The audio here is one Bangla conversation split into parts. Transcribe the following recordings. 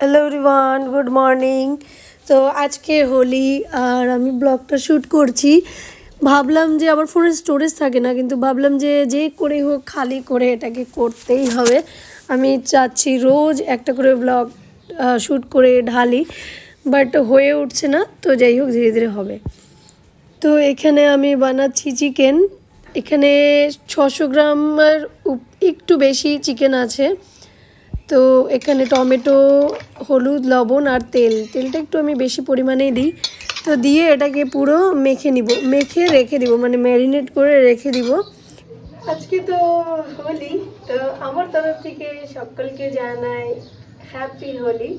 হ্যালো রিওয়ান গুড মর্নিং তো আজকে হোলি আর আমি ব্লগটা শ্যুট করছি। ভাবলাম যে আমার ফোনে স্টোরেজ থাকে না, কিন্তু ভাবলাম যে যে করে হোক খালি করে এটাকে করতেই হবে। আমি চাচ্ছি রোজ একটা করে ব্লগ শ্যুট করে ঢালি বাট হয়ে উঠছে না, তো যাই হোক ধীরে ধীরে হবে। তো এখানে আমি বানাচ্ছি চিকেন এখানে ছশো গ্রামের একটু বেশি চিকেন আছে। তো এখানে টমেটো, হলুদ, লবণ আর তেল। তেলটা একটু আমি বেশি পরিমাণেই দিই। তো দিয়ে এটাকে পুরো মেখে নিব। মেখে রেখে দিব মানে ম্যারিনেট করে রেখে দিব। আজকে তো হোলি, তো আমার তরফ থেকে সকলকে জানাই হ্যাপি হোলি।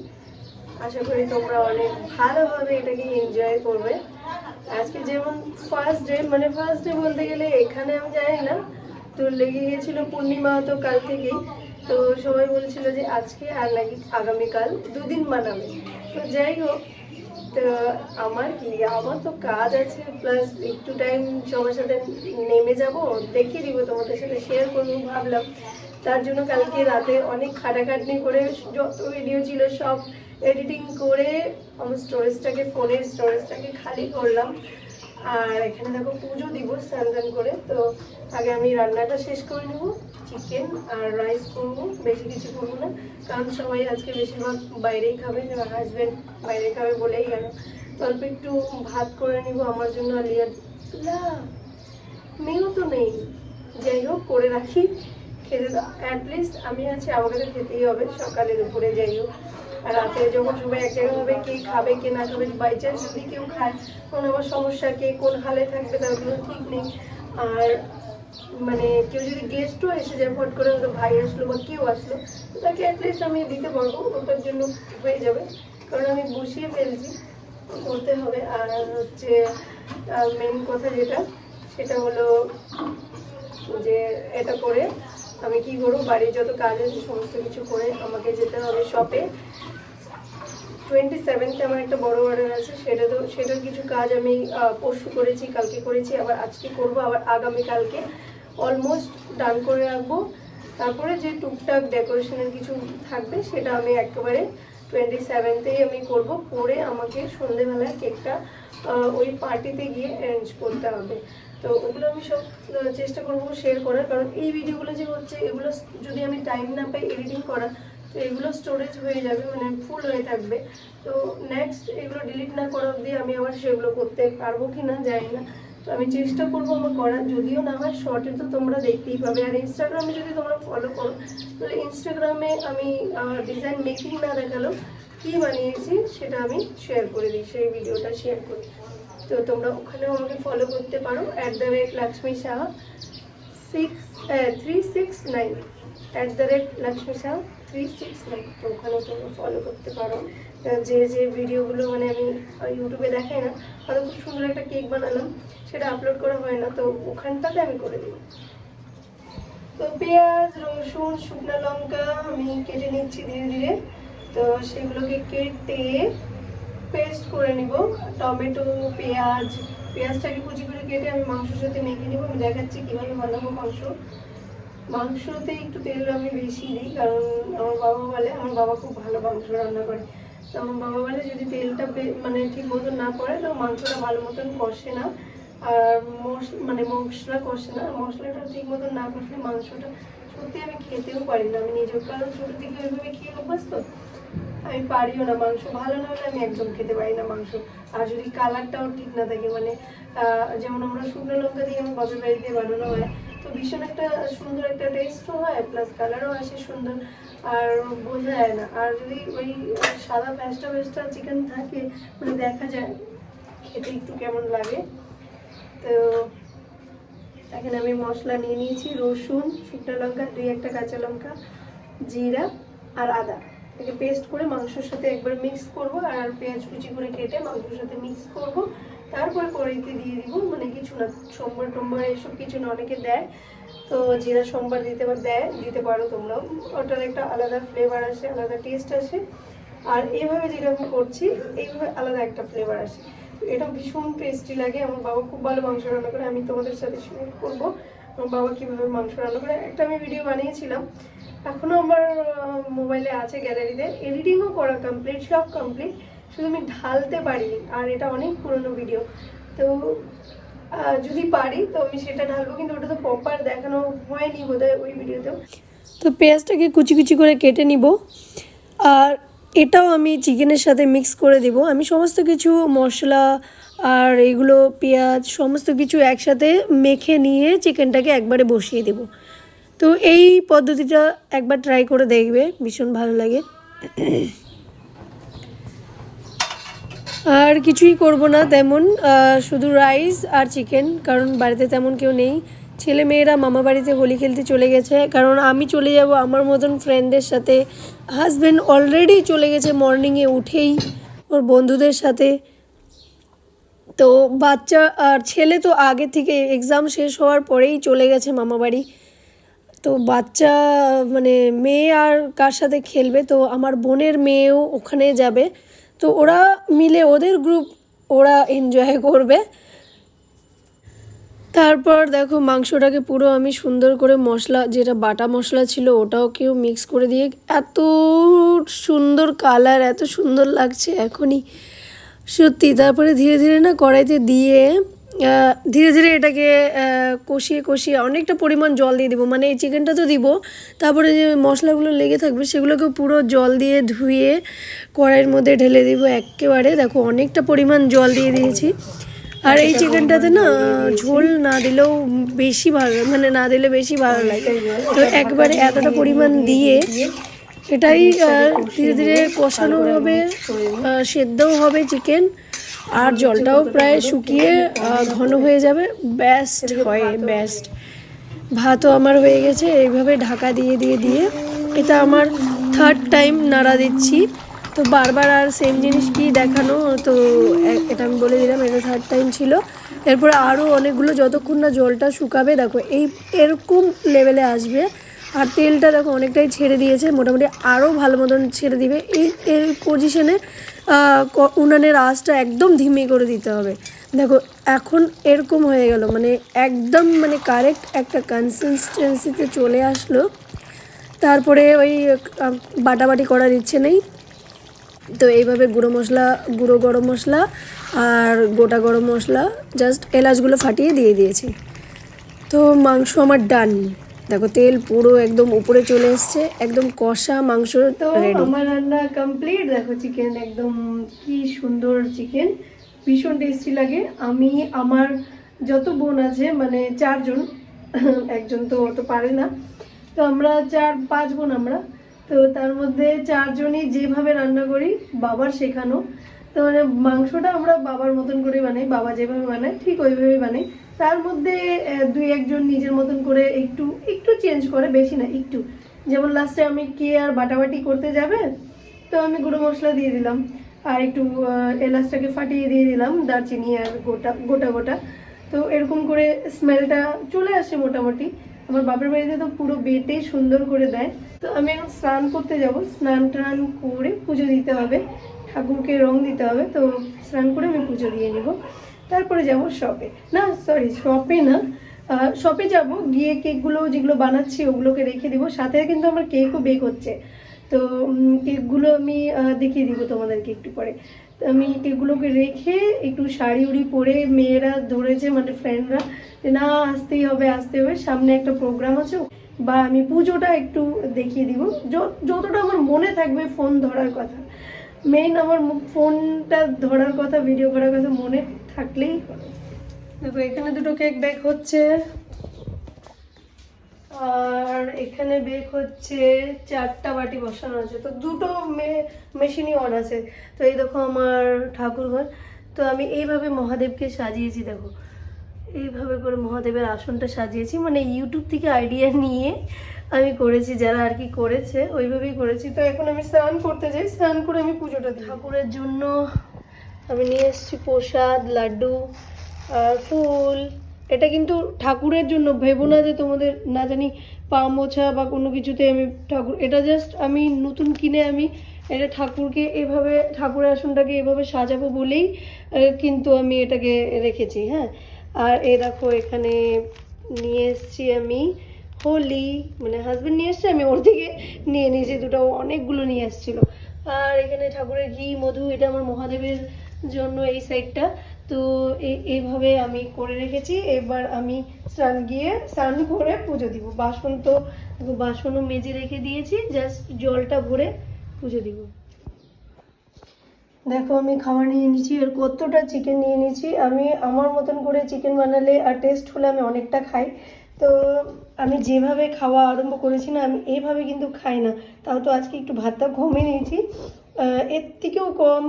আশা করি তোমরা অনেক ভালোভাবে এটাকে এনজয় করবে। আজকে যেমন ফার্স্ট ডে মানে ফার্স্ট ডে বলতে গেলে এখানে আমি জানি না, তো লেগে গেছিল পূর্ণিমা, তো কাল থেকেই। তো সবাই বলছিল যে আজকে আর নাকি আগামীকাল দুদিন মানাবে। তো যাই হোক, তো আমার কি, আমার তো কাজ আছে প্লাস একটু টাইম সবার সাথে নেমে যাব, দেখিয়ে দিব তোমাদের সাথে শেয়ার করব ভাবলাম। তার জন্য কালকে রাতে অনেক খাটাখাটনি করে যত ভিডিও ছিল সব এডিটিং করে, আমার স্টোরেজটাকে ফোনের স্টোরেজটাকে খালি করলাম। আর এখানে দেখো পুজো দিব স্নান টান করে। তো আগে আমি রান্নাটা শেষ করে নেব চিকেন আর রাইস করব, বেশি কিছু করব না, কারণ সবাই আজকে বেশিরভাগ বাইরেই খাবে আমার হাজব্যান্ড বাইরে খাবে বলেই গেল। তো অল্প একটু ভাত করে নিব, আমার জন্য আর লিয়া লা মেয়েও তো নেই। যাই হোক, করে রাখি। খেতে অ্যাটলিস্ট আমি আছি, আমাকে তো খেতেই হবে, সকালে, দুপুরে যাই হোক। রাতে যখন সবাই এক জায়গায় হবে, কে খাবে, কে না খাবে বাই চান্স যদি কেউ খায় কোন আমার সমস্যা কে কোন হালে থাকবে তার কোনো ঠিক নেই। আর মানে কেউ যদি গেস্টও এসে যায়, ফট করে হয়তো ভাই আসলো বা কেউ আসলো তাকে অ্যাটলিস্ট আমি দিতে পারব, ওটার জন্য হয়ে যাবে। কারণ আমি বসিয়ে ফেলছি, করতে হবে। আর হচ্ছে মেন কথা যেটা, সেটা হলো যে এটা করে আমি কি করব? বাড়ির যত কাজ আছে, সমস্ত কিছু করে আমাকে যেতে হবে শপে টোয়েন্টি সেভেন্থে আমার একটা বড় অর্ডার আছে, সেটা তো, সেটার কিছু কাজ আমি পরশু করেছি, কালকে করেছি, আবার আজকে করব, আবার আগামী কালকে অলমোস্ট ডান করে রাখব। তারপরে যে টুকটাক ডেকোরেশনের কিছু থাকবে, সেটা আমি একেবারে টোয়েন্টি সেভেন্থেই আমি করব, করে আমাকে সন্ধেবেলায় কেকটা ওই পার্টিতে গিয়ে অ্যারেঞ্জ করতে হবে। তো ওগুলো আমি সব চেষ্টা করব শেয়ার করার। কারণ এই ভিডিওগুলো যে হচ্ছে, এগুলো যদি আমি টাইম না পাই এডিটিং করা তো এগুলো স্টোরেজ হয়ে যাবে মানে ফুল হয়ে থাকবে। তো নেক্সট এগুলো ডিলিট না করা অবধি আমি আবার সেগুলো করতে পারব কি না জানি না। তো আমি চেষ্টা করব আমার করার, যদিও না হয় শর্টে তো তোমরা দেখতেই পাবে। আর ইনস্টাগ্রামে যদি তোমরা ফলো করো, তাহলে ইনস্টাগ্রামে আমি ডিজাইন মেকিং না দেখাল কী বানিয়েছি সেটা আমি শেয়ার করে দিই, সেই ভিডিওটা শেয়ার করি তো তোমরা ওখানেও আমাকে ফলো করতে পারো at the rate Lakshmi Saha six three six nine at the rate Lakshmi Shah three six nine তো ওখানে তোমরা ফলো করতে পারো। যে যে ভিডিওগুলো মানে আমি ইউটিউবে দেখাই না হয়তো খুব সুন্দর একটা কেক বানালাম, সেটা আপলোড করা হয় না, তো ওখানটাতে আমি করে দিই। তো পেঁয়াজ, রসুন, শুকনো লঙ্কা আমি কেটে নিচ্ছি ধীরে ধীরে, তো সেগুলোকে কেটে পেস্ট করে নিব। টমেটো, পেঁয়াজ, পেঁয়াজটাকে কুচি করে কেটে আমি মাংসের সাথে মেখে নিব। আমি দেখাচ্ছি কীভাবে বানাবো মাংস। মাংসতে একটু তেল আমি বেশি দিই, কারণ আমার বাবা বলে, আমার বাবা খুব ভালো মাংস রান্না করে। তো আমার বাবা বলে, যদি তেলটা মানে ঠিক মতন না পড়ে, তো মাংসটা ভালো মতন কষে না। আর মানে মশলা কষে না। মশলাটা ঠিক মতন না কষলে মাংসটা সত্যি আমি খেতেও পারি না। আমি নিজের কারণ ছোটো থেকে ওইভাবে খেয়ে অভ্যাস তো আমি পারিও না মাংস। ভালো না হলে আমি একদম খেতে পারি না মাংস। আর যদি কালারটাও ঠিক না থাকে মানে যেমন আমরা শুকনো লঙ্কা দিয়ে আমার বাপের বাড়িতে বানানো হয়, তো ভীষণ একটা সুন্দর একটা টেস্টও হয় প্লাস কালারও আসে সুন্দর, আর বোঝা যায় না। আর যদি ওই সাদা ভ্যাসটা ভ্যাসটা চিকেন থাকে মানে দেখা যায়, খেতে একটু কেমন লাগে। তো, এখানে আমি মশলা নিয়ে নিয়েছি, রসুন, শুকনো লঙ্কা, দুই একটা কাঁচা লঙ্কা, জিরা আর আদা। এটাকে পেস্ট করে মাংসের সাথে একবার মিক্স করব আর পেঁয়াজ কুচি করে কেটে মাংসের সাথে মিক্স করব। তারপরে কড়াইতে দিয়ে দিব মানে কিছু না, সোমবার টোমবার এসব কিছু না, অনেকে দেয়। তো জিরা সোমবার দিতে পার দেয়, দিতে পারো তোমরাও। ওটার একটা আলাদা ফ্লেভার আসে, আলাদা টেস্ট আসে। আর এইভাবে যেটা আমি করছি, এইভাবে আলাদা একটা ফ্লেভার আসে। এটা ভীষণ টেস্টি লাগে। আমার বাবা খুব ভালো মাংস রান্না করে, আমি তোমাদের সাথে শেয়ার করব, আমার বাবা কীভাবে মাংস রান্না করে। একটা আমি ভিডিও বানিয়েছিলাম। এখনও আমার মোবাইলে আছে গ্যালারিতে এডিটিংও করা কমপ্লিট সব কমপ্লিট শুধু আমি ঢালতে পারিনি, আর এটা অনেক পুরনো ভিডিও তো যদি পারি, তো আমি সেটা ঢালবো, কিন্তু ওটা তো প্রপার দেখানো হয়নি বোধহয় ওই ভিডিওতেও তো পেঁয়াজটাকে কুচি কুচি করে কেটে নিব। আর এটাও আমি চিকেনের সাথে মিক্স করে দেব। আমি সমস্ত কিছু মশলা আর এগুলো পেঁয়াজ সমস্ত কিছু একসাথে মেখে নিয়ে চিকেনটাকে একবারে বসিয়ে দেব। তো এই পদ্ধতিটা একবার ট্রাই করে দেখবে, ভীষণ ভালো লাগে। আর কিছুই করব না তেমন শুধু রাইস আর চিকেন কারণ বাড়িতে তেমন কেউ নেই। ছেলে মেয়েরা মামা বাড়িতে হোলি খেলতে চলে গেছে। কারণ আমি চলে যাব আমার মতন ফ্রেন্ডদের সাথে। হাজব্যান্ড অলরেডি চলে গেছে মর্নিংয়ে উঠেই ওর বন্ধুদের সাথে। তো বাচ্চা আর ছেলে তো আগে থেকে এক্সাম শেষ হওয়ার পরেই চলে গেছে মামা বাড়ি। তো বাচ্চা মানে মেয়ে আর কার সাথে খেলবে? তো আমার বোনের মেয়েও ওখানে যাবে। তো ওরা মিলে ওদের গ্রুপ ওরা এনজয় করবে। তারপর দেখো মাংসটাকে পুরো আমি সুন্দর করে মশলা, যেটা বাটা মশলা ছিল ওটাও কেউ মিক্স করে দিয়ে এত সুন্দর কালার এত সুন্দর লাগছে এখনই। সত্যি, তারপরে ধীরে ধীরে না কড়াইতে দিয়ে ধীরে ধীরে এটাকে কষিয়ে কষিয়ে অনেকটা পরিমাণ জল দিয়ে দিব। মানে এই চিকেনটা তো দিব, তারপরে যে মশলাগুলো লেগে থাকবে সেগুলোকে পুরো জল দিয়ে ধুয়ে কড়াইয়ের মধ্যে ঢেলে দিব। একেবারে দেখো অনেকটা পরিমাণ জল দিয়ে দিয়েছি। আর এই চিকেনটাতে না, ঝোল না দিলেও বেশি ভালো মানে না দিলে বেশি ভালো লাগে। তো একবারে এতটা পরিমাণ দিয়ে এটাই ধীরে ধীরে কষানো হবে সেদ্ধও হবে চিকেন, আর জলটাও প্রায় শুকিয়ে ঘন হয়ে যাবে। বেস্ট হয় বেস্ট ভাতও আমার হয়ে গেছে, এইভাবে ঢাকা দিয়ে দিয়ে দিয়ে। এটা আমার থার্ড টাইম নাড়া দিচ্ছি। তো বারবার আর সেম জিনিস কি দেখানো? তো এটা আমি বলে দিলাম, এটা থার্ড টাইম ছিল। এরপরে আরও অনেকগুলো, যতক্ষণ না জলটা শুকাবে, দেখো, এই, এরকম লেভেলে আসবে। আর তেলটা দেখো, অনেকটাই ছেড়ে দিয়েছে, মোটামুটি আরও ভালো মতন ছেড়ে দিবে। এই এই পজিশনে উনানের আঁচটা একদম ধিমি করে দিতে হবে। দেখো, এখন এরকম হয়ে গেল মানে একদম মানে কারেক্ট একটা কনসিস্টেন্সিতে চলে আসলো। তারপরে ওই বাটাবাটি করার ইচ্ছে নেই। তো এইভাবে গুঁড়ো মশলা গুঁড়ো গরম মশলা আর গোটা গরম মশলা জাস্ট এলাচগুলো ফাটিয়ে দিয়ে দিয়েছি। তো মাংস আমার ডান দেখো তেল পুরো একদম উপরে চলে এসছে একদম কষা মাংস তো রেডি আমার রান্না কমপ্লিট দেখো চিকেন একদম কি সুন্দর চিকেন ভীষণ টেস্টি লাগে। আমি আমার যত বোন আছে মানে চারজন একজন তো অত পারে না। তো আমরা চার পাঁচ বোন আমরা। তো তার মধ্যে চারজনই যেভাবে রান্না করি, বাবার শেখানো। তো মানে মাংসটা আমরা বাবার মতন করে বানাই, বাবা যেভাবে বানায়, ঠিক ওইভাবে বানাই। তার মধ্যে দুই একজন নিজের মতন করে একটু একটু চেঞ্জ করে, বেশি না, একটু। যেমন লাস্টে আমি কে আর বাটাবাটি করতে যাবে, তো আমি গুঁড়ো মশলা দিয়ে দিলাম। আর একটু এলাচটাকে ফাটিয়ে দিয়ে দিলাম, দারচিনি আর গোটা গোটা গোটা। তো এরকম করে স্মেলটা চলে আসে মোটামুটি। আমার বাপের বাড়িতে তো পুরো বেটে সুন্দর করে দেয়। তো আমি এখন স্নান করতে যাব। স্নান টান করে পুজো দিতে হবে। ঠাকুরকে রং দিতে হবে। তো স্নান করে আমি পুজো দিয়ে নিব। তারপরে যাব শপে না সরি শপে না। শপে যাব। গিয়ে কেকগুলো যেগুলো বানাচ্ছি ওগুলোকে রেখে দিব। সাথে কিন্তু আমার কেকও বেক হচ্ছে। তো কেকগুলো আমি দেখিয়ে দিব তোমাদেরকে একটু পরে। তো আমি কেকগুলোকে রেখে একটু শাড়ি উড়ি পরে মেয়েরা ধরেছে মানে ফ্রেন্ডরা যে না, আসতেই হবে আসতে হবে। সামনে একটা প্রোগ্রাম আছে। বা আমি পুজোটা একটু দেখিয়ে দিব। যতটা আমার মনে থাকবে ফোন ধরার কথা। মেইন আমার ফোনটা ধরার কথা ভিডিও করার কথা মনে থাকলেই দেখো, এখানে দুটো কেক বেক হচ্ছে। আর এখানে বেক হচ্ছে চারটা বাটি বসানো আছে। তো দুটো মেশিনই অন আছে। তো এই দেখো আমার ঠাকুরঘর। তো আমি এইভাবে মহাদেবকে সাজিয়েছি, দেখো। এইভাবে করে মহাদেবের আসনটা সাজিয়েছি। মানে ইউটিউব থেকে আইডিয়া নিয়ে আমি করেছি, যারা আর কি করেছে, ওইভাবেই করেছি। তো এখন আমি স্নান করতে যাই, স্নান করে আমি পুজোটা ঠাকুরের জন্য আমি নিয়ে এসেছি প্রসাদ, লাড্ডু আর ফুল। এটা কিন্তু ঠাকুরের জন্য, ভেবো না যে তোমাদের না জানি পা মোছা বা কোনো কিছুতে আমি ঠাকুর, এটা জাস্ট আমি নতুন কিনে আমি এটা ঠাকুরকে এভাবে, ঠাকুরের আসনটাকে এভাবে সাজাবো বলেই কিন্তু আমি এটাকে রেখেছি হ্যাঁ। আর এ দেখো, এখানে নিয়ে এসেছি আমি হোলি মানে হাজব্যান্ড নিয়ে এসছে, আমি ওর থেকে নিয়ে নিয়েছি, দুটো অনেকগুলো নিয়ে এসেছিল। আর এখানে ঠাকুরের ঘি, মধু, এটা আমার মহাদেবের জন্য এই সাইডটা তো এই- এইভাবে আমি করে রেখেছি, এবার আমি স্নান গিয়ে স্নান করে পুজো দিব। বাসন তো, বাসনও মেজে রেখে দিয়েছি জাস্ট জলটা ভরে পুজো দিব। দেখো, আমি খাবার নিয়ে নিয়েছি আর কতটা চিকেন নিয়ে নিয়েছি। আমি আমার মতন করে চিকেন বানালে আর টেস্ট হলে আমি অনেকটা খাই। তো আমি যেভাবে খাওয়া আরম্ভ করেছি না, আমি এইভাবে কিন্তু খাই না। তাও তো আজকে একটু ভাতটা কমে নিয়েছি। এর থেকেও কম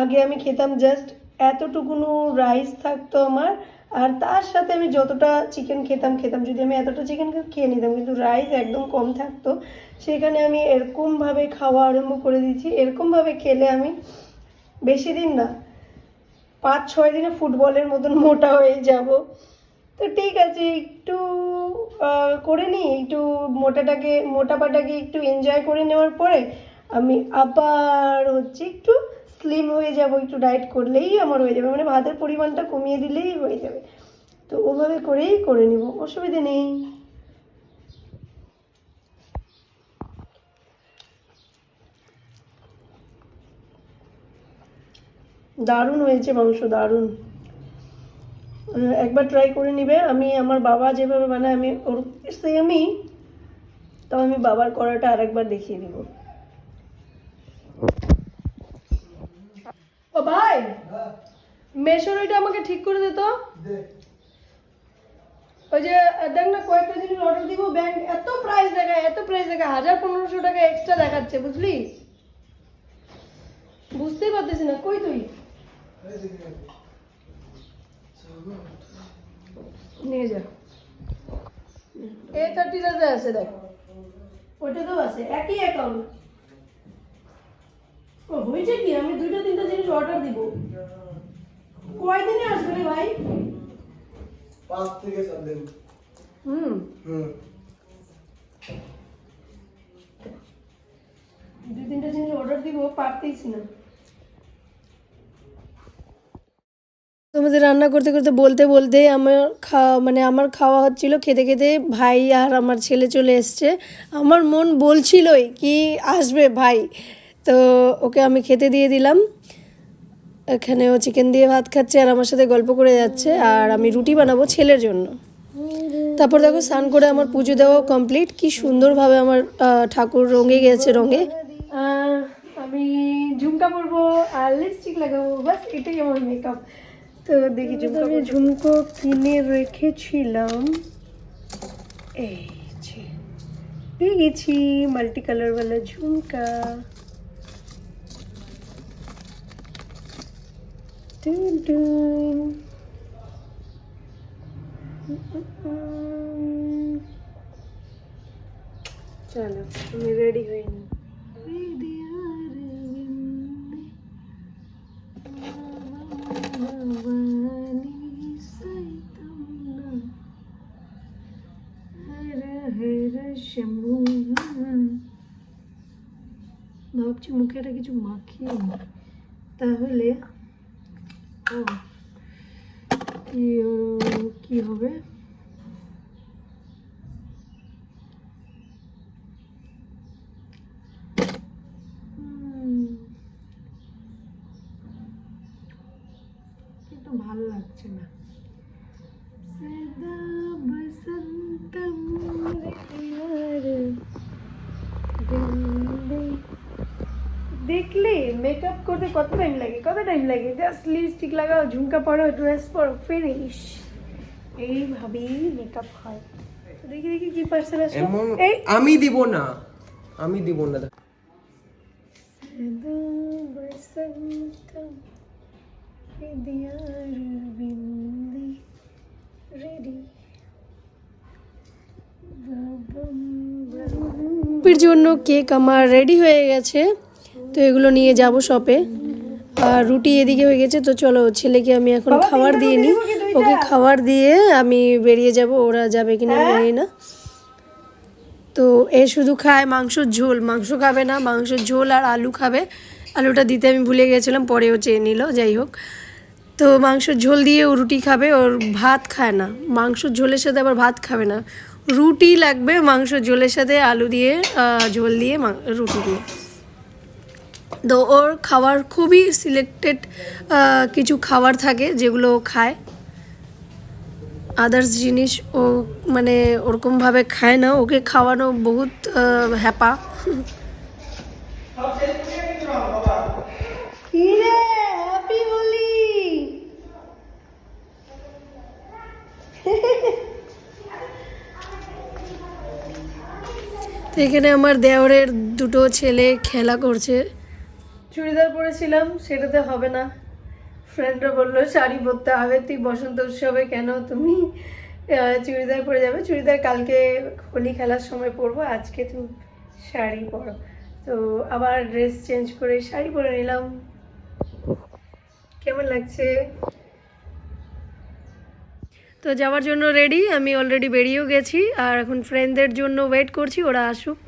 আগে আমি খেতাম জাস্ট এতটুকুনো রাইস থাকতো আমার। আর তার সাথে আমি যতটা চিকেন খেতাম খেতাম। যদি আমি এতটা চিকেন খেয়ে নিতাম, কিন্তু রাইস একদম কম থাকতো। সেখানে আমি এরকমভাবে খাওয়া আরম্ভ করে দিয়েছি। এরকমভাবে খেলে আমি বেশি দিন না। পাঁচ, ছয় দিনে ফুটবলের মতন মোটা হয়ে যাব। তো ঠিক আছে, একটু করে নিই একটু মোটাটাকে, মোটাপাটাকে একটু এনজয় করে নেওয়ার পরে আমি আবার হচ্ছে একটু স্লিম হয়ে যাব। একটু ডায়েট করলেই আমার হয়ে যাবে। মানে ভাতের পরিমাণটা কমিয়ে দিলেই হয়ে যাবে। তো ওভাবে করেই করে নিব। অসুবিধে নেই। দারুণ হয়েছে মাংস, দারুণ। একবার ট্রাই করে নিবে। আমি আমার বাবা যেভাবে বানায়, আমি ওর সেমই তবে আমি বাবার করাটা আরেকবার দেখিয়ে দিব ও ভাই মেশোরিটা আমাকে ঠিক করে দে তো। ওই যে, দেখ না, কয়েকটা জিনিস অর্ডার দিব ব্যাংক এত প্রাইস দেখায়, এত প্রাইস দেখায়, হাজার পনেরোশো টাকা এক্সট্রা দেখাচ্ছে, বুঝলি? বুঝতেই পারতেছি না, কই তুই? নিয়ে যা। এ থার্টিটাতে আছে দেখ। ওইটাতেও আছে একই অ্যাকাউন্ট ও হয়েছে কি? আমি দুইটা তিনটা জিনিস অর্ডার দিব। কয়দিনে আসবে রে ভাই? পাঁচ থেকে সাত দিন। হুম। হুম। দুই তিনটা জিনিস অর্ডার দিব পারতেইছি না। তোমাদের রান্না করতে করতে, বলতে বলতে আমার খাওয়া মানে আমার খাওয়া হচ্ছিল খেতে খেতে ভাই আর আমার ছেলে চলে এসছে। আমার মন বলছিলই কি আসবে ভাই। তো ওকে আমি খেতে দিয়ে দিলাম। এখানে ও চিকেন দিয়ে ভাত খাচ্ছে আর আমার সাথে গল্প করে যাচ্ছে আর আমি রুটি বানাবো ছেলের জন্য। তারপর দেখো স্নান করে আমার পুজো দেওয়া কমপ্লিট কি সুন্দরভাবে আমার ঠাকুর রঙে গেছে রঙে। আমি ঝুমকা পরবো আর লিপস্টিক লাগাবো। বাস এটাই আমার মেকআপ তো দেখি ঝুমকা আমি ঝুমকো কিনে রেখেছিলাম। এই যে পেয়ে গেছি মাল্টি কালার वाला ঝুমকা। টুন টুন। নিই। তাহলে ও, কি হবে হুম। কিন্তু ভালো লাগছে না সদা বসন্তম রেয়ার জিন্দে। দেখলে মেকআপ করতে কত টাইম লাগে কত টাইম লাগে? জাস্ট লিপস্টিক লাগাও ঝুমকা পরো ড্রেস পরো ফিনিশ এইভাবেই মেকআপ হয়। দেখি দেখি কি পার্সেল আসলো। এই আমি দিব না আমি দিব না। দাদা জন্য কেক আমার রেডি হয়ে গেছে। তো এগুলো নিয়ে যাব শপে আর রুটি এদিকে হয়ে গেছে তো চলো ছেলেকে আমি এখন খাবার দিয়ে নিই। ওকে খাবার দিয়ে আমি বেরিয়ে যাব ওরা যাবে কিনা আমি জানি না। তো এ শুধু খায় মাংসর ঝোল মাংস খাবে না মাংসের ঝোল আর আলু খাবে। আলুটা দিতে আমি ভুলে গেছিলাম পরে ও চেয়ে নিল যাই হোক। তো মাংসর ঝোল দিয়ে ও রুটি খাবে ওর ভাত খায় না। মাংসর ঝোলের সাথে আবার ভাত খাবে না। রুটি লাগবে মাংস ঝোলের সাথে আলু দিয়ে ঝোল দিয়ে মাং- রুটি দিয়ে। তো ওর খাবার খুবই সিলেক্টেড কিছু খাবার থাকে যেগুলো ও খায়। আদার্স জিনিস ও মানে ওরকমভাবে খায় না ওকে খাওয়ানো বহুত হ্যাপা। এখানে আমার দেওরের দুটো ছেলে খেলা করছে। চুড়িদার পরেছিলাম, সেটাতে হবে না। ফ্রেন্ডরা বলল, শাড়ি পরতে হবে, তুই বসন্ত উৎসবে কেন তুমি চুড়িদার পরে যাবে? চুড়িদার কালকে হোলি খেলার সময় পরবো, আজকে তুমি শাড়ি পরো। তো আবার ড্রেস চেঞ্জ করে শাড়ি পরে নিলাম। কেমন লাগছে? তো যাওয়ার জন্য রেডি আমি অলরেডি বেরিয়েও গেছি, আর এখন ফ্রেন্ডদের জন্য ওয়েট করছি, ওরা আসুক।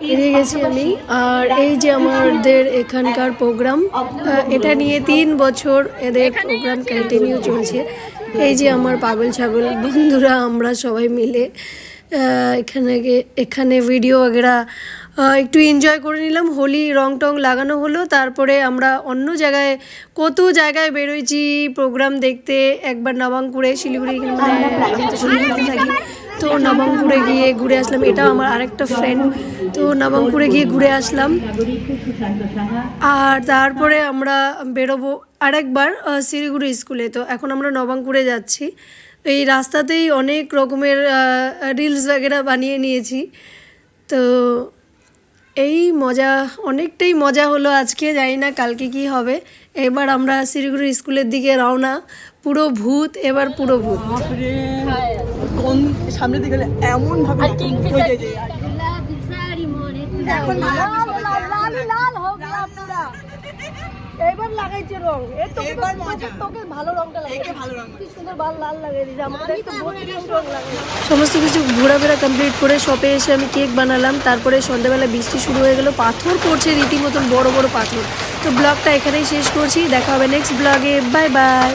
বেরিয়ে গেছি আমি আর এই যে আমাদের এখানকার প্রোগ্রাম এটা নিয়ে তিন বছর এদের প্রোগ্রাম কন্টিনিউ চলছে এই যে আমার পাগল ছাগল বন্ধুরা আমরা সবাই মিলে আহ, এখানে গে- এখানে ভিডিও वगैरह আহ, একটু এনজয় করে নিলাম হোলি রং টং লাগানো হলো তারপরে আমরা অন্য জায়গায় কত জায়গায় বেরোইছি প্রোগ্রাম দেখতে একবার নবাঙ্কুরে শিলিগুড়ি এখানে মানে আমি তো শিলিগুড়িতে থাকি তো নবঙ্গপুরে গিয়ে ঘুরে আসলাম। এটা আমার আরেকটা ফ্রেন্ড তো নবঙ্গপুরে গিয়ে ঘুরে আসলাম। আর তারপরে আমরা বেরোবো আরেকবার শিলিগুড়ি স্কুলে। তো এখন আমরা নবাঙ্কুরে যাচ্ছি। এই রাস্তাতেই অনেক রকমের রিলস বাগেরা বানিয়ে নিয়েছি। তো এই মজা, অনেকটাই মজা হলো আজকে, জানি না কালকে কি হবে। এবার আমরা শিলিগুড়ি স্কুলের দিকে রওনা। পুরো ভূত, এবার পুরো ভূত। সামনে দিকে গেলে এমন ভাবে হয়ে যায় এবার লাগাইছে রং। এই তোকে এবার মজা। তোকে ভালো রংটা একে ভালো রঙ কি সুন্দর ভালো লাল দিয়েছে আমাদের একটু রং সমস্ত কিছু ঘোরাফেরা কমপ্লিট করে শপে এসে আমি কেক বানালাম। তারপরে সন্ধ্যাবেলা বৃষ্টি শুরু হয়ে গেল। পাথর পড়ছে রীতিমতন বড় বড় পাথর। তো ব্লগটা এখানেই শেষ করছি। দেখা হবে নেক্সট ব্লগে বাই বাই